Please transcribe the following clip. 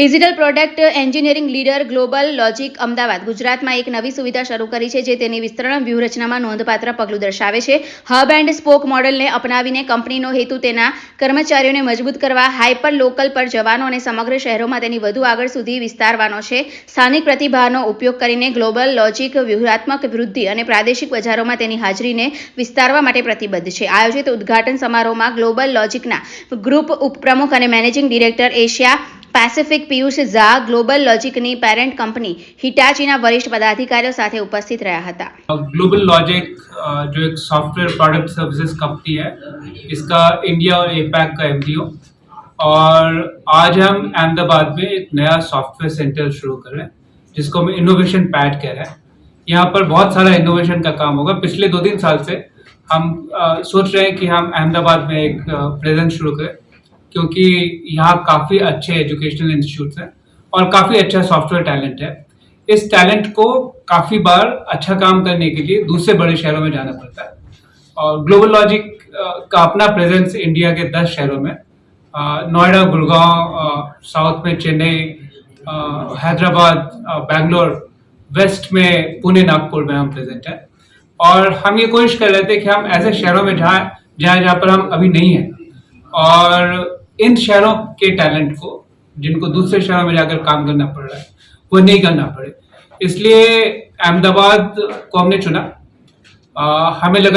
Digital product engineering leader GlobalLogic Ahmedabad. ગુજરાતમાં એક નવી સુવિધા શરૂ કરી છે જે તેની વિસ્તરણ વ્યૂહરચનામાં નોંધપાત્ર પગલું દર્શાવે છે. હબ એન્ડ સ્પોક મોડલને અપનાવીને કંપનીનો હેતુ તેના કર્મચારીઓને મજબૂત કરવા હાઇપર લોકલ પર જવાનો અને સમગ્ર શહેરોમાં તેની વધુ આગળ સુધી વિસ્તારવાનો છે. સ્થાનિક પ્રતિભાનો ઉપયોગ કરીને ગ્લોબલ લોજિક વ્યૂહાત્મક વૃદ્ધિ અને પ્રાદેશિક બજારોમાં તેની હાજરીને વિસ્તારવા માટે પ્રતિબદ્ધ છે. આયોજિત ઉદ્ઘાટન સમારોહમાં ગ્લોબલ લોજિકના ગ્રુપ ઉપપ્રમુખ અને managing director Asia Pacific Piyush Jha global લોજિકની પેરેન્ટ કંપની હિટાચીના વરિષ્ઠ પદાધિકારીઓ સાથે ઉપસ્થિત રહ્યા હતા ग्लोबल लॉजिक जो एक सॉफ्टवेयर प्रोडक्ट सर्विसेज कंपनी है इसका इंडिया और एपैक का एम और आज हम अहमदाबाद में एक नया सॉफ्टवेयर सेंटर शुरू कर रहे हैं जिसको हम इनोवेशन पैड कह रहे हैं यहाँ पर बहुत सारा इनोवेशन का काम होगा पिछले दो तीन साल से हम अ, सोच रहे हैं कि हम अहमदाबाद में एक प्रेजेंस शुरू करें क्योंकि यहाँ काफ़ी अच्छे एजुकेशनल इंस्टीट्यूट्स हैं और काफ़ी अच्छा सॉफ्टवेयर टैलेंट है। इस टैलेंट को काफ़ी बार अच्छा काम करने के लिए दूसरे बड़े शहरों में जाना पड़ता है। और ग्लोबल लॉजिक का अपना प्रेजेंस इंडिया के दस शहरों में नोएडा, गुड़गांव साउथ में चेन्नई हैदराबाद बैंगलोर वेस्ट में पुणे, नागपुर में हम प्रेजेंट हैं। और हम ये कोशिश कर रहे थे कि हम ऐसे शहरों में जहाँ जहाँ जहाँ पर हम अभी नहीं हैं। और इन शहरों के टैलेंट को जिनको दूसरे शहरों में जाकर काम करना पड़ रहा है वो नहीं करना पड़े। इसलिए अहमदाबाद को हमने चुना। आ, हमें लगा